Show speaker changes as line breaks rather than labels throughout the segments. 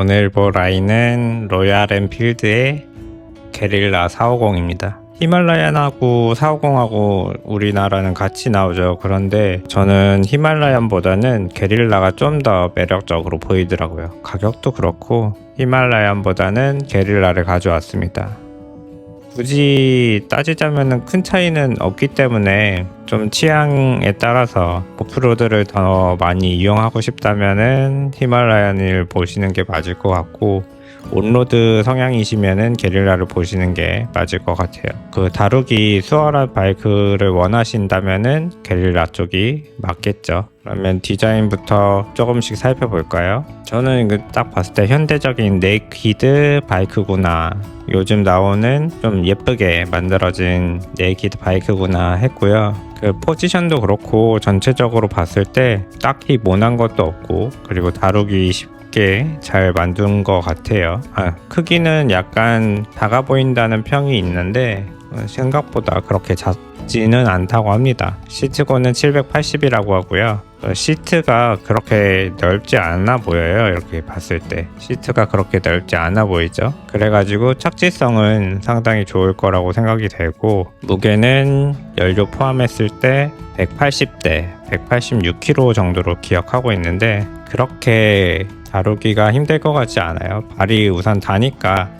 오늘 볼 라인은 로얄 앤필드의 게릴라 450입니다. 히말라얀하고 450하고 우리나라는 같이 나오죠. 그런데 저는 히말라얀보다는 게릴라가 좀 더 매력적으로 보이더라고요. 가격도 그렇고 히말라얀보다는 게릴라를 가져왔습니다. 굳이 따지자면 큰 차이는 없기 때문에 좀 취향에 따라서 오프로드를 더 많이 이용하고 싶다면은 히말라얀을 보시는 게 맞을 것 같고 온로드 성향이시면은 게릴라를 보시는 게 맞을 것 같아요. 그 다루기 수월한 바이크를 원하신다면은 게릴라 쪽이 맞겠죠. 그러면 디자인부터 조금씩 살펴볼까요? 저는 이거 딱 봤을 때 현대적인 네이키드 바이크구나. 요즘 나오는 좀 예쁘게 만들어진 네이키드 바이크구나 했고요. 그 포지션도 그렇고 전체적으로 봤을 때 딱히 모난 것도 없고 그리고 다루기 쉽 게 잘 만든 것 같아요. 아, 크기는 약간 작아 보인다는 평이 있는데 어, 생각보다 그렇게 작지는 않다고 합니다. 시트고는 780이라고 하고요. 어, 시트가 그렇게 넓지 않아 보여요. 이렇게 봤을 때 시트가 그렇게 넓지 않아 보이죠. 그래가지고 착지성은 상당히 좋을 거라고 생각이 되고 무게는 연료 포함했을 때 180대 186kg 정도로 기억하고 있는데 그렇게 다루기가 힘들 것 같지 않아요. 발이 우선 다니까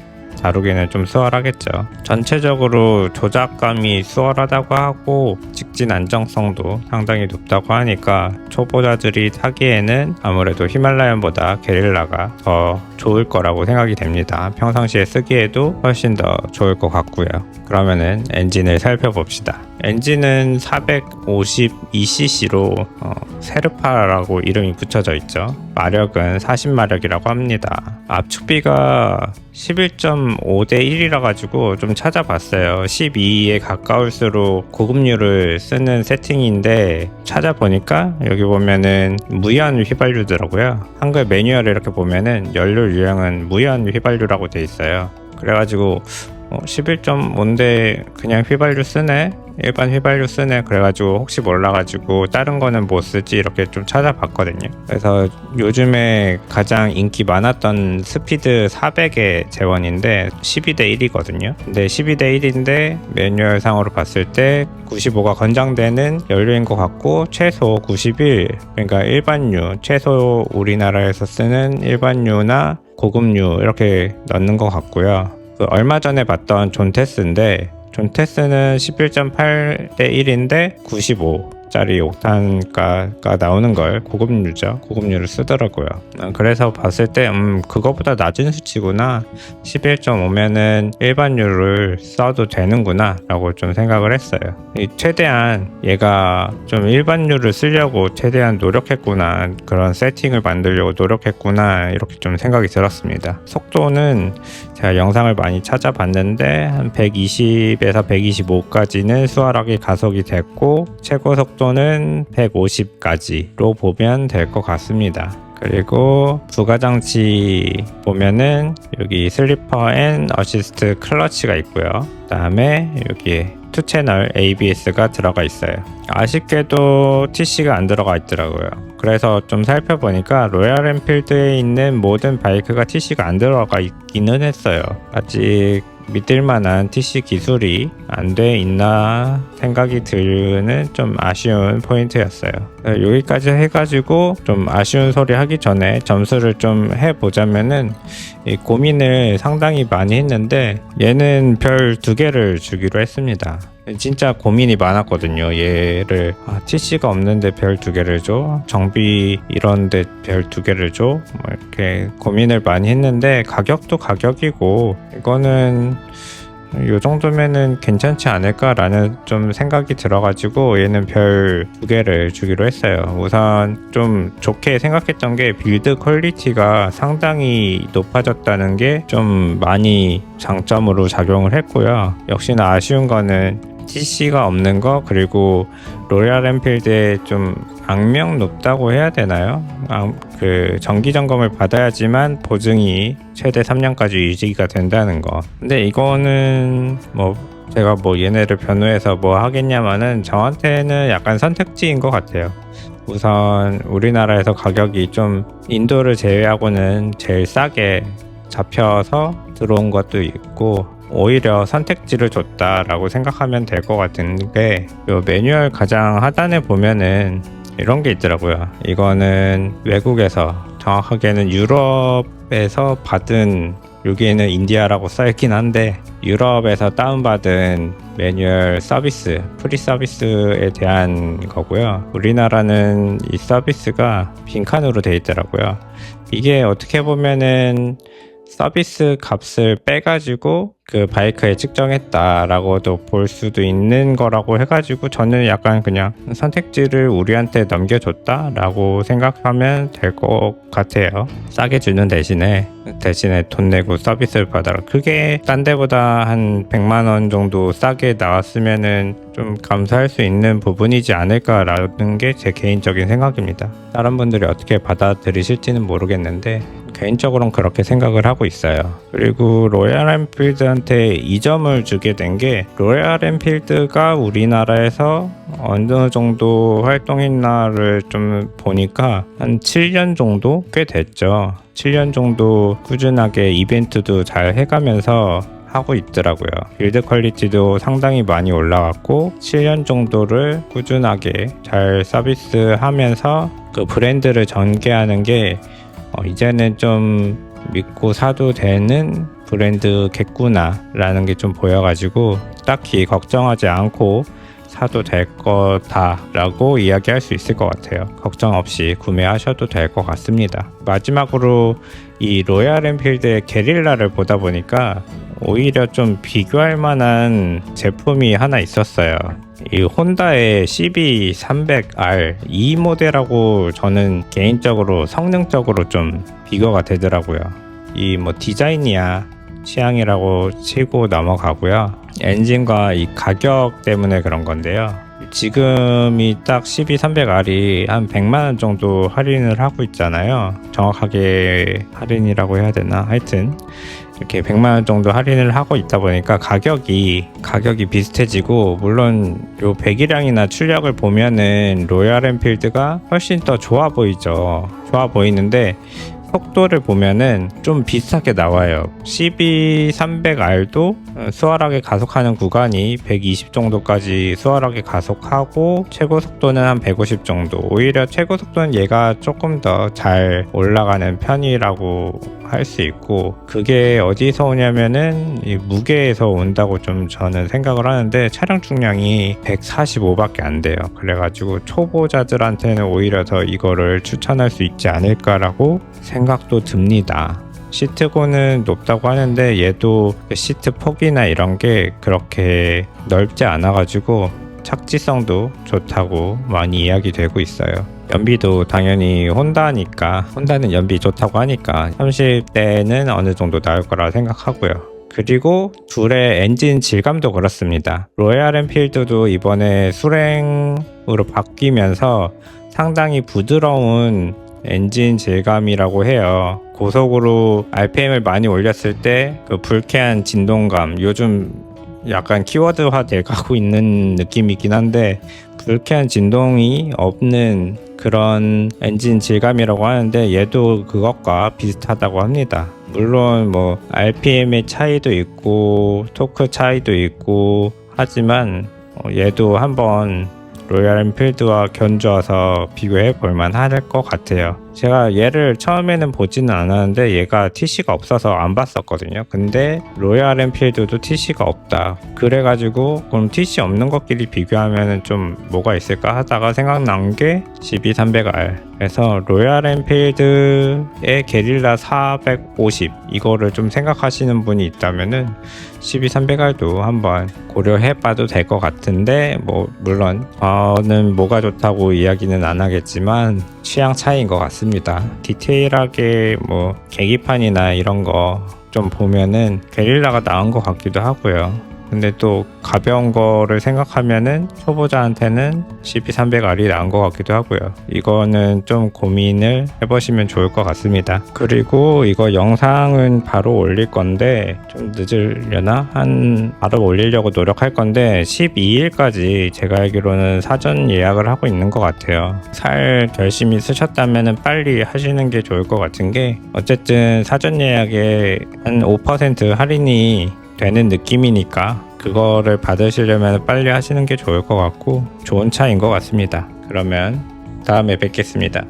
다루기는 좀 수월하겠죠. 전체적으로 조작감이 수월하다고 하고 직진 안정성도 상당히 높다고 하니까 초보자들이 타기에는 아무래도 히말라얀보다 게릴라가 더 좋을 거라고 생각이 됩니다. 평상시에 쓰기에도 훨씬 더 좋을 것 같고요. 그러면은 엔진을 살펴봅시다. 엔진은 452cc로 어, 세르파라고 이름이 붙여져 있죠. 마력은 40마력이라고 합니다. 압축비가 11.5대 1이라 가지고 좀 찾아봤어요. 12에 가까울수록 고급류를 쓰는 세팅인데 찾아보니까 여기 보면은 무연 휘발유더라고요. 한글 매뉴얼에 이렇게 보면은 연료 유형은 무연 휘발유라고 돼 있어요. 그래가지고 어, 11.5인데 그냥 휘발유 쓰네? 일반 휘발유 쓰네? 그래가지고 혹시 몰라가지고 다른 거는 뭐 쓰지? 이렇게 좀 찾아봤거든요. 그래서 요즘에 가장 인기 많았던 스피드 400의 재원인데 12대 1이거든요. 근데 12대 1인데 매뉴얼 상으로 봤을 때 95가 권장되는 연료인 것 같고 최소 91 그러니까 일반유 최소 우리나라에서 쓰는 일반유나 고급유 이렇게 넣는 것 같고요. 그 얼마 전에 봤던 존 테스인데 존 테스는 11.8 대 1인데 95 짜리 옥탄가가 나오는 걸 고급류죠. 고급류를 쓰더라고요. 어, 그래서 봤을 때 음, 그거보다 낮은 수치구나. 11.5면은 일반유를 써도 되는구나 라고 좀 생각을 했어요. 이 최대한 얘가 좀 일반유를 쓰려고 최대한 노력했구나. 그런 세팅을 만들려고 노력했구나. 이렇게 좀 생각이 들었습니다. 속도는 제가 영상을 많이 찾아봤는데 한 120에서 125까지는 수월하게 가속이 됐고 최고 속도 는 150까지로 보면 될 것 같습니다. 그리고 부가장치 보면은 여기 슬리퍼 앤 어시스트 클러치가 있고요. 그 다음에 여기 투 채널 ABS가 들어가 있어요. 아쉽게도 TC가 안 들어가 있더라고요. 그래서 좀 살펴보니까 로얄 엔필드에 있는 모든 바이크가 TC가 안 들어가 있기는 했어요. 아직 믿을 만한 TC 기술이 안 돼 있나 생각이 드는 좀 아쉬운 포인트였어요. 여기까지 해가지고 좀 아쉬운 소리 하기 전에 점수를 좀 해보자면은 고민을 상당히 많이 했는데 얘는 별 두 개를 주기로 했습니다. 진짜 고민이 많았거든요. 얘를 아, TC가 없는데 별 두 개를 줘, 정비 이런데 별 두 개를 줘, 뭐 이렇게 고민을 많이 했는데 가격도 가격이고 이거는 요 정도면은 괜찮지 않을까라는 좀 생각이 들어가지고 얘는 별 두 개를 주기로 했어요. 우선 좀 좋게 생각했던 게 빌드 퀄리티가 상당히 높아졌다는 게 좀 많이 장점으로 작용을 했고요. 역시나 아쉬운 거는 TC가 없는 거 그리고 로얄 엔필드에 좀 악명 높다고 해야 되나요? 아, 그 정기 점검을 받아야지만 보증이 최대 3년까지 유지가 된다는 거. 근데 이거는 뭐 제가 뭐 얘네를 변호해서 뭐 하겠냐마는 저한테는 약간 선택지인 것 같아요. 우선 우리나라에서 가격이 좀 인도를 제외하고는 제일 싸게 잡혀서 들어온 것도 있고 오히려 선택지를 줬다라고 생각하면 될 것 같은 게요 매뉴얼 가장 하단에 보면은 이런 게 있더라고요. 이거는 외국에서 정확하게는 유럽에서 받은 여기에는 인디아라고 써있긴 한데 유럽에서 다운받은 매뉴얼 서비스, 프리 서비스에 대한 거고요. 우리나라는 이 서비스가 빈칸으로 돼 있더라고요. 이게 어떻게 보면은 서비스 값을 빼가지고 그 바이크에 측정했다라고도 볼 수도 있는 거라고 해가지고 저는 약간 그냥 선택지를 우리한테 넘겨줬다라고 생각하면 될 것 같아요. 싸게 주는 대신에 대신에 돈 내고 서비스를 받아라. 그게 딴 데보다 한 100만 원 정도 싸게 나왔으면은 좀 감사할 수 있는 부분이지 않을까라는 게 제 개인적인 생각입니다. 다른 분들이 어떻게 받아들이실지는 모르겠는데 개인적으로는 그렇게 생각을 하고 있어요. 그리고 로얄 엔필드한테 이 점을 주게 된 게 로얄 엔필드가 우리나라에서 어느 정도 활동했나를 좀 보니까 한 7년 정도 꽤 됐죠. 7년 정도 꾸준하게 이벤트도 잘 해가면서 하고 있더라고요. 빌드 퀄리티도 상당히 많이 올라왔고 7년 정도를 꾸준하게 잘 서비스하면서 그 브랜드를 전개하는 게 어, 이제는 좀 믿고 사도 되는 브랜드겠구나라는 게 좀 보여가지고 딱히 걱정하지 않고 사도 될 거다라고 이야기할 수 있을 것 같아요. 걱정 없이 구매하셔도 될 것 같습니다. 마지막으로 이 로얄 엔필드의 게릴라를 보다 보니까 오히려 좀 비교할 만한 제품이 하나 있었어요. 이 혼다의 CB300R 이 모델하고 저는 개인적으로 성능적으로 좀 비교가 되더라고요. 이 뭐 디자인이야 취향이라고 치고 넘어가고요. 엔진과 이 가격 때문에 그런 건데요. 지금이 딱 12300R이 한 100만원 정도 할인을 하고 있잖아요. 정확하게 할인이라고 해야 되나? 하여튼 이렇게 100만 원 정도 할인을 하고 있다 보니까 가격이 가격이 비슷해지고 물론 요 배기량이나 출력을 보면은 로얄 엔필드가 훨씬 더 좋아 보이죠. 좋아 보이는데 속도를 보면은 좀 비슷하게 나와요. CB300R도 수월하게 가속하는 구간이 120 정도까지 수월하게 가속하고 최고 속도는 한 150 정도. 오히려 최고 속도는 얘가 조금 더 잘 올라가는 편이라고 할 수 있고 그게 어디서 오냐면은 이 무게에서 온다고 좀 저는 생각을 하는데 차량 중량이 145밖에 안 돼요. 그래가지고 초보자들한테는 오히려 더 이거를 추천할 수 있지 않을까라고 생각 도 듭니다. 시트고는 높다고 하는데 얘도 그 시트 폭이나 이런 게 그렇게 넓지 않아가지고 착지성도 좋다고 많이 이야기되고 있어요. 연비도 당연히 혼다니까 혼다는 연비 좋다고 하니까 30대는 어느 정도 나올 거라 생각하고요. 그리고 둘의 엔진 질감도 그렇습니다. 로얄 엔필드도 이번에 수랭으로 바뀌면서 상당히 부드러운 엔진 질감이라고 해요. 고속으로 RPM을 많이 올렸을 때 그 불쾌한 진동감 요즘 약간 키워드화 돼 가고 있는 느낌이긴 한데 불쾌한 진동이 없는 그런 엔진 질감이라고 하는데 얘도 그것과 비슷하다고 합니다. 물론 뭐 RPM의 차이도 있고 토크 차이도 있고 하지만 어, 얘도 한번 로얄 엔필드와 견주어서 비교해 볼만 할 것 같아요. 제가 얘를 처음에는 보지는 않았는데 얘가 TC가 없어서 안 봤었거든요. 근데 로얄 엔필드도 TC가 없다. 그래가지고 그럼 TC 없는 것끼리 비교하면 좀 뭐가 있을까 하다가 생각난 게 CB300R. 그래서 로얄 엔필드의 게릴라 450 이거를 좀 생각하시는 분이 있다면은 12300R도 한번 고려해봐도 될 것 같은데 뭐 물론 저는 뭐가 좋다고 이야기는 안 하겠지만 취향 차이인 것 같습니다. 디테일하게 뭐 계기판이나 이런 거 좀 보면은 게릴라가 나은 것 같기도 하고요. 근데 또 가벼운 거를 생각하면은 초보자한테는 CB300R이 나은 것 같기도 하고요. 이거는 좀 고민을 해보시면 좋을 것 같습니다. 그리고 이거 영상은 바로 올릴 건데 좀 늦으려나? 한 바로 올리려고 노력할 건데 12일까지 제가 알기로는 사전 예약을 하고 있는 것 같아요. 살 결심이 쓰셨다면은 빨리 하시는 게 좋을 것 같은 게 어쨌든 사전 예약에 한 5% 할인이 되는 느낌이니까 그거를 받으시려면 빨리 하시는 게 좋을 것 같고 좋은 차인 것 같습니다. 그러면 다음에 뵙겠습니다.